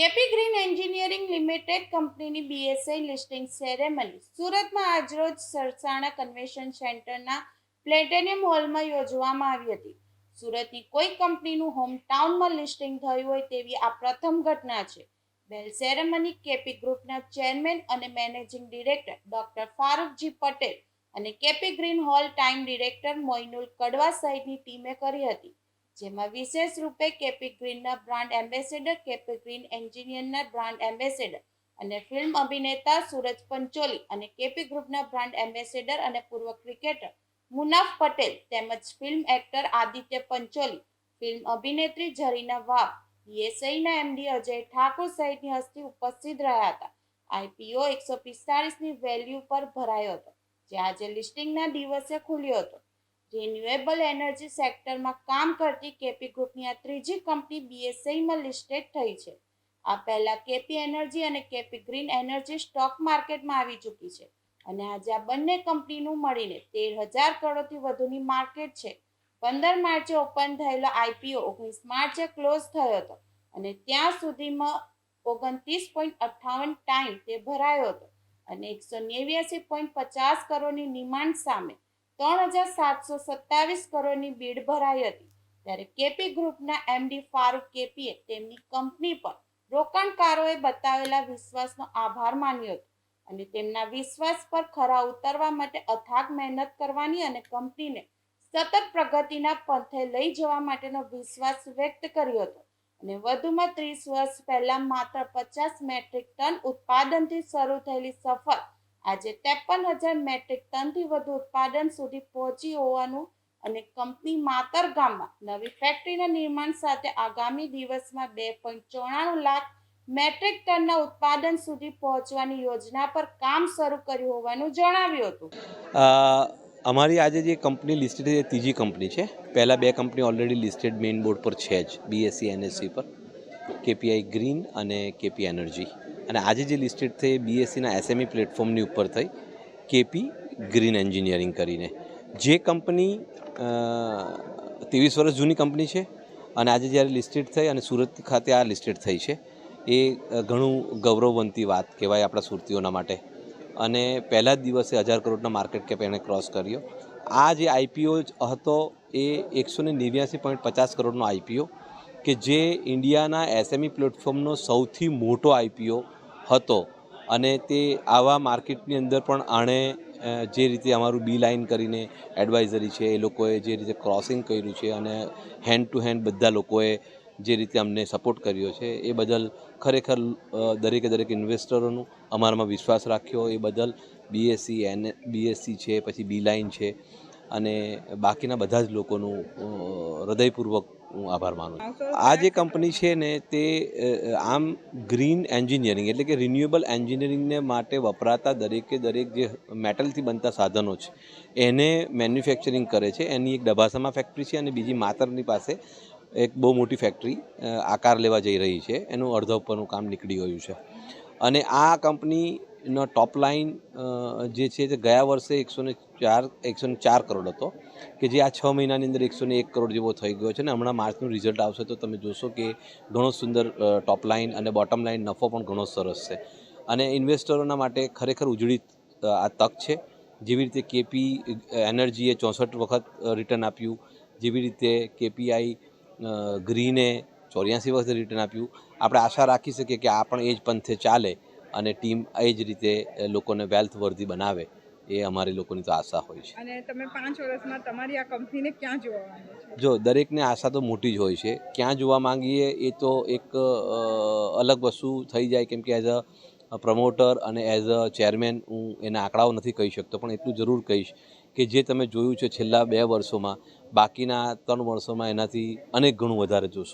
KP green engineering limited કંપનીની BSI listing ceremony. સુરતમાં આજરોજ સરસાણા કન્વેન્શન સેન્ટરના પ્લેટેનિયમ હોલમાં યોજવામાં આવી હતી. સુરતની કોઈ કંપનીનું હોમટાઉનમાં લિસ્ટિંગ થયું હોય તેવી આ પ્રથમ ઘટના છે. બેલ સેરેમની કેપી ગ્રુપના ચેરમેન અને મેનેજિંગ ડિરેક્ટર ડોક્ટર ફારૂકજી પટેલ અને KP green whole time director Moinul Kadva સહિતની ટીમે કરી હતી. જેમાં વિશેષ રૂપે કેપી ગ્રીનના બ્રાન્ડ એમ્બેસેડર, કેપી ગ્રીન એન્જિનિયરના બ્રાન્ડ એમ્બેસેડર અને ફિલ્મ અભિનેતા સુરજ પંચોલી અને કેપી ગ્રુપના બ્રાન્ડ એમ્બેસેડર અને પૂર્વ ક્રિકેટર મુનાફ પટેલ તેમજ film actor Aditya Pancholi, film અભિનેત્રી ઝરીના વાઘ બીએસઆઈના એમડી અજય ઠાકોર સહિતની હસ્તી ઉપસ્થિત રહ્યા હતા. આઈપીઓ એકસો પિસ્તાળીસની વેલ્યુ પર ભરાયો હતો, જે આજે લિસ્ટિંગના દિવસે ખુલ્યો હતો. રિન્યુએબલ એનર્જી સેક્ટરમાં કામ કરતી કેપી ગ્રુપની આ ત્રીજી કંપની બીએસઆઈમાં લિસ્ટેડ થઈ છે. આ પહેલા કેપી એનર્જી અને કેપી ગ્રીન એનર્જી સ્ટોક માર્કેટમાં આવી ચૂકી છે. અને આજે આ બંને કંપનીનું મળીને તેર હજાર કરોડથી વધુની માર્કેટ છે. પંદર માર્ચે ઓપન થયેલો આઈપીઓ ઓગણીસ માર્ચે ક્લોઝ થયો હતો. અને ત્યાં સુધીમાં ઓગણત્રીસ પોઈન્ટ અઠ્ઠાવન ટાઈમ તે ભરાયો હતો. અને એકસો નેવ્યાસી પોઈન્ટ પચાસ કરોડની ડિમાન્ડ સામે ત્રણ હજાર સાતસો સત્તાવીસ કરોડની બીડ ભરાઈ હતી. ત્યારે કેપી ગ્રુપના એમડી ફારૂક કેપીએ તેમની કંપની પર રોકાણકારોએ બતાવેલા વિશ્વાસનો આભાર માન્યો હતો અને તેમના વિશ્વાસ પર ખરા ઉતરવા માટે અથાગ મહેનત કરવાની અને કંપનીને સતત પ્રગતિના પંથે લઈ જવા માટેનો વિશ્વાસ વ્યક્ત કર્યો હતો. અને વધુમાં ત્રીસ વર્ષ પહેલા માત્ર પચાસ મેટ્રિક ટન ઉત્પાદનથી શરૂ થયેલી સફર આજે ત્રેપન હજાર મેટ્રિક ટનથી વધુ ઉત્પાદન સુધી પહોંચી હોવાનું અને કંપની માતર ગામમાં નવી ફેક્ટરીના નિર્માણ સાથે આગામી દિવસમાં બે પોઈન્ટ ચોરાણું લાખ મેટ્રિક ટનના ઉત્પાદન સુધી પહોંચવાની યોજના પર કામ શરૂ કર્યું હોવાનું જણાવ્યું હતું. અમારી આજે જે કંપની લિસ્ટેડ એ ત્રીજી કંપની છે. પહેલાં બે company already listed main board પર છે જ બીએસસી એનએસસી પર કેપીઆઈ ગ્રીન અને કેપી એનર્જી અને આજે જે લિસ્ટેડ થઈ બીએસસીના એસએમઈ પ્લેટફોર્મની ઉપર થઈ કેપી ગ્રીન એન્જિનિયરિંગ કરીને. જે કંપની ત્રેવીસ વર્ષ જૂની કંપની છે અને આજે જ્યારે લિસ્ટેડ થઈ અને સુરત ખાતે આ લિસ્ટેડ થઈ છે, એ ઘણું ગૌરવવંતી વાત કહેવાય આપણા સુરતીઓના માટે. અને પહેલા જ દિવસે હજાર કરોડના માર્કેટ કેપ એણે ક્રોસ કર્યો. આ જે આઈપીઓ હતો એ એકસો ને નેવ્યાસી પોઈન્ટ પચાસ કરોડનો આઈપીઓ કે જે ઇન્ડિયાના એસએમઈ પ્લેટફોર્મનો સૌથી મોટો આઈપીઓ હતો અને તે આવા માર્કેટની અંદર પણ આણે જે રીતે અમારું બી લાઇન કરીને એડવાઇઝરી છે, એ લોકોએ જે રીતે ક્રોસિંગ કર્યું છે અને હેન્ડ ટુ હેન્ડ બધા લોકોએ જે રીતે અમને સપોર્ટ કર્યો છે, એ બદલ ખરેખર દરેકે દરેક ઇન્વેસ્ટરોનું અમારામાં વિશ્વાસ રાખ્યો. એ બદલ બીએસસી એન બીએસસી છે, પછી બી લાઇન છે. અને બાકીના બધા જ લોકોનું હૃદયપૂર્વક હું આભાર માનું છું. આ જે કંપની છે ને, તે આમ ગ્રીન એન્જિનિયરિંગ એટલે કે રિન્યુએબલ એન્જિનિયરિંગને માટે વપરાતા દરેકે દરેક જે મેટલથી બનતા સાધનો છે, એને મેન્યુફેક્ચરિંગ કરે છે. એની એક ડભાસામાં ફેક્ટરી છે અને બીજી માતરની પાસે એક બહુ મોટી ફેક્ટરી આકાર લેવા જઈ રહી છે. એનું અડધા ઉપરનું કામ નીકળી ગયું છે. અને આ કંપનીનો ટોપ લાઇન જે છે તે ગયા વર્ષે એકસો ને ચાર એકસો ને ચાર કરોડ હતો, કે જે આ છ મહિનાની અંદર એકસો ને એક કરોડ જેવો થઈ ગયો છે ને, હમણાં માર્ચનું રિઝલ્ટ આવશે તો તમે જોશો કે ઘણો સુંદર ટોપ લાઇન અને બોટમ લાઇન નફો પણ ઘણો સરસ છે. અને ઇન્વેસ્ટરોના માટે ખરેખર ઉજળી આ તક છે. જેવી રીતે કેપી એનર્જીએ ચોસઠ વખત રિટર્ન આપ્યું. જેવી રીતે કેપીઆઈ ગ્રીને ચોર્યાસી વખત રિટર્ન આપ્યું. આપણે આશા રાખી શકીએ કે આ પણ એ જ પંથે ચાલે. અને ટીમ એ જ રીતે લોકોને વેલ્થ વર્ધી બનાવે એ અમારી લોકોની તો આશા હોય છે. અને તમે પાંચ વર્ષમાં તમારી આ કંપનીને ક્યાં જોવા માંગો જો દરેકને આશા તો મોટી જ હોય છે. ક્યાં જોવા માંગીએ એ તો એક અલગ વસ્તુ થઈ જાય કેમ કે એઝ અ પ્રમોટર અને એઝ અ ચેરમેન હું એના આંકડાઓ નથી કહી શકતો પણ એટલું જરૂર કહીશ કે જે તમે જોયું છે છેલ્લા બે વર્ષોમાં બાકીના ત્રણ વર્ષોમાં એનાથી અનેક ગણું વધારે જોશો.